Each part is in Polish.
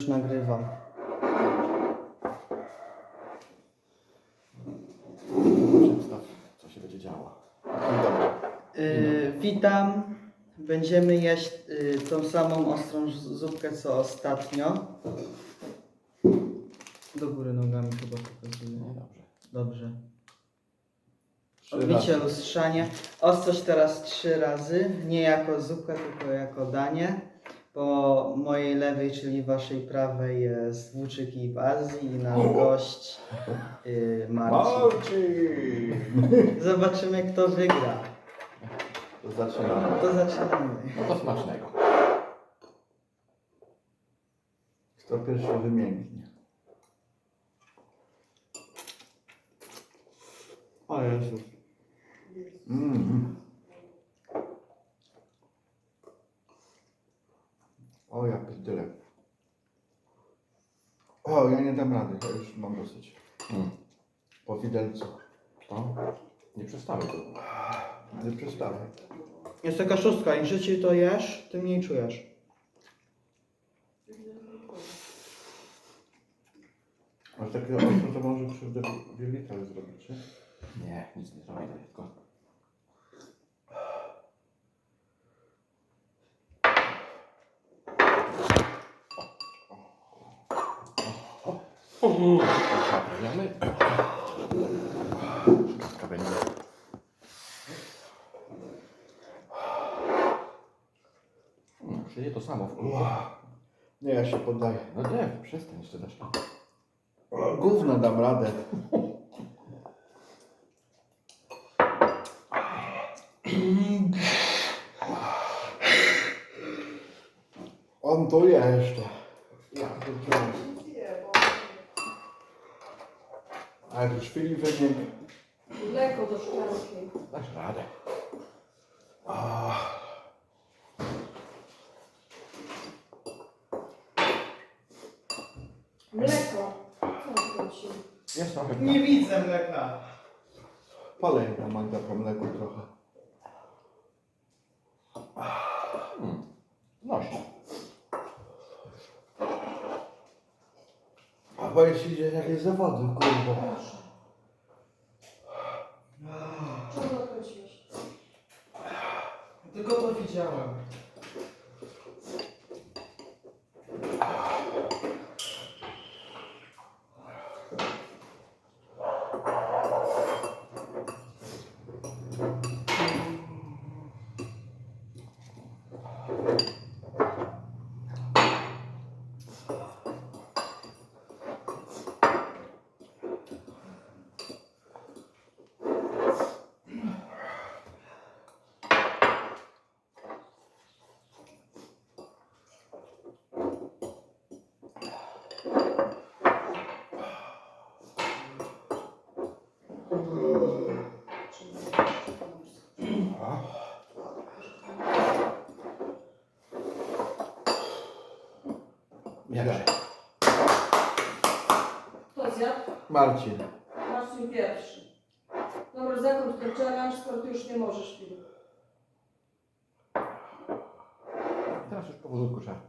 Już nagrywam. Przedstaw, co się będzie działo. Yy, witam. Będziemy jeść yy, tą samą ostrą zupkę co ostatnio. Do góry nogami chyba pokazuję. No dobrze. Dobrze. Odbicie lustrzanie. Ostrość teraz trzy razy. Nie jako zupkę, tylko jako danie. Po mojej lewej, czyli waszej prawej jest włóczyki w Azji i nasz gość yy, Marcin. Marcin! Zobaczymy kto wygra. To zaczynamy. To zaczynamy. No to smacznego. Kto pierwszy wymięknie? O Jezu. Mm. O, ja pierdolę. O, ja nie dam rady, ja już mam dosyć. Hmm. Po widelcu. To nie przestamy tu. Nie przestawaj. Jest taka szóstka, im szybciej to jesz, tym mniej czujesz. Masz takie ostro, że może krzywdę wielita zrobić, nie? Nie, nic nie zrobię, tylko... Zaprawiamy. Szklatka będzie. Hmm, Czyli to samo w kółko. Nie, ja się poddaję. No nie, przestań jeszcze dasz Gówno dam radę. On to je jeszcze. Ja pierdolę. A jak już chwili wymięknie. Mleko do szklanki. Dasz radę. Mleko. Co? Jest trochę. Nie widzę mleka. Palej na Magda po mleku trochę. Hmm. Nosi. Bo jeśli idzie jakieś zawody, kurwa. Czemu odwróciłeś? Tylko to widziałem. Jakże? Kto zjadł? Marcin. Marcin pierwszy. Dobra, zakończ ten challenge, skoro ty już nie możesz film. Teraz już powolutku trzeba.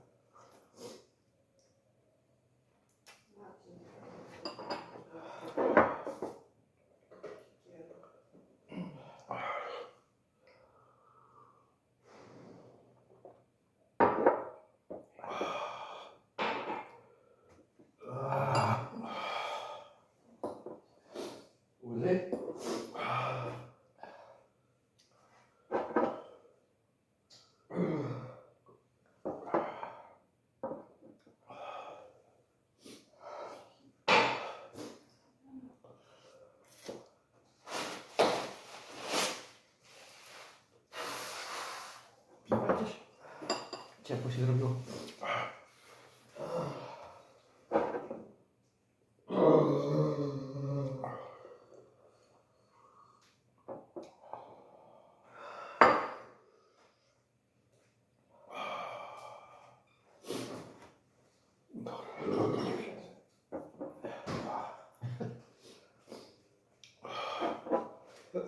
Cię jakoś się zrobiło.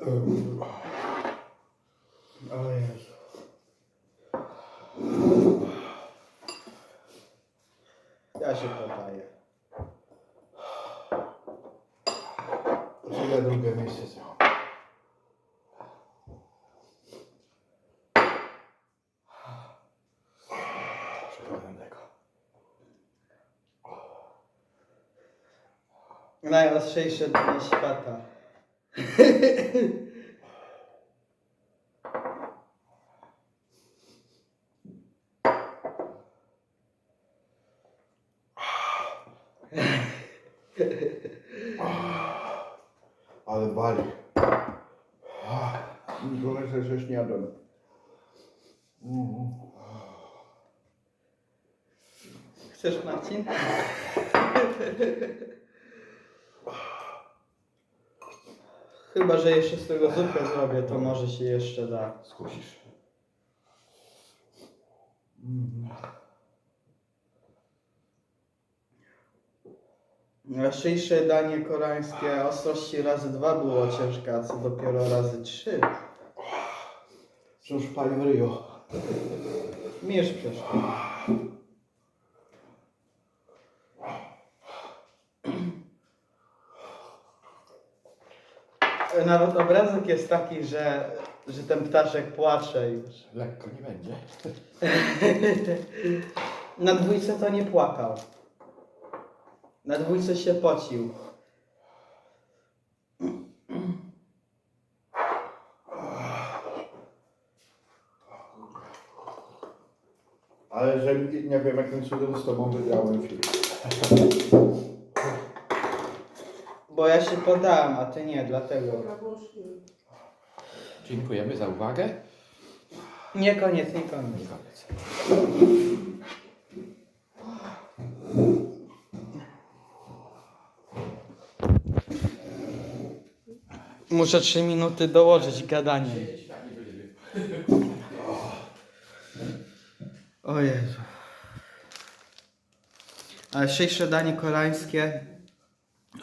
Um. Ja się podaję. Czekaj, drugie miejsce tego. Najostrzejsze dni świata. Ale bali. Sobie jeszcze śniadłem. Mhm. Chcesz Marcin? Chyba, że jeszcze z tego zupę zrobię, to może się jeszcze da. Skusisz. Najszybsze danie koreańskie ostrości razy dwa było ciężkie, a co dopiero razy trzy. Wciąż pali w ryju. Mi już przeszło. Nawet obrazek jest taki, że, że ten ptaszek płacze już. Lekko nie będzie. Na dwójce to nie płakał. Na dwójce się pocił. Ale że nie wiem jakim cudem z tobą wygrałem film. Bo ja się podałem, a ty nie, dlatego. Dziękujemy za uwagę. Nie koniec, nie koniec. I koniec. Muszę 3 minuty dołożyć gadanie. O Jezu. Ale dzisiejsze danie koreańskie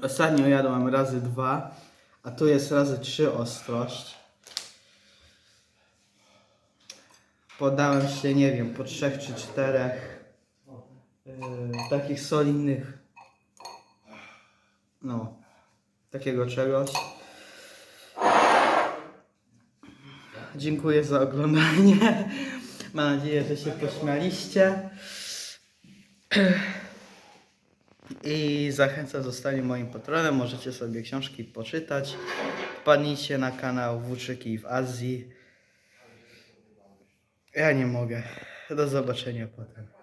ostatnio jadłem razy dwa, a tu jest razy trzy ostrość. Podałem się, nie wiem, po trzech czy czterech yy, takich solidnych, no, takiego czegoś. Dziękuję za oglądanie. Mam nadzieję, że się pośmialiście. I zachęcam zostanie moim patronem. Możecie sobie książki poczytać. Wpadnijcie na kanał Włóczyki w Azji. Ja nie mogę. Do zobaczenia potem.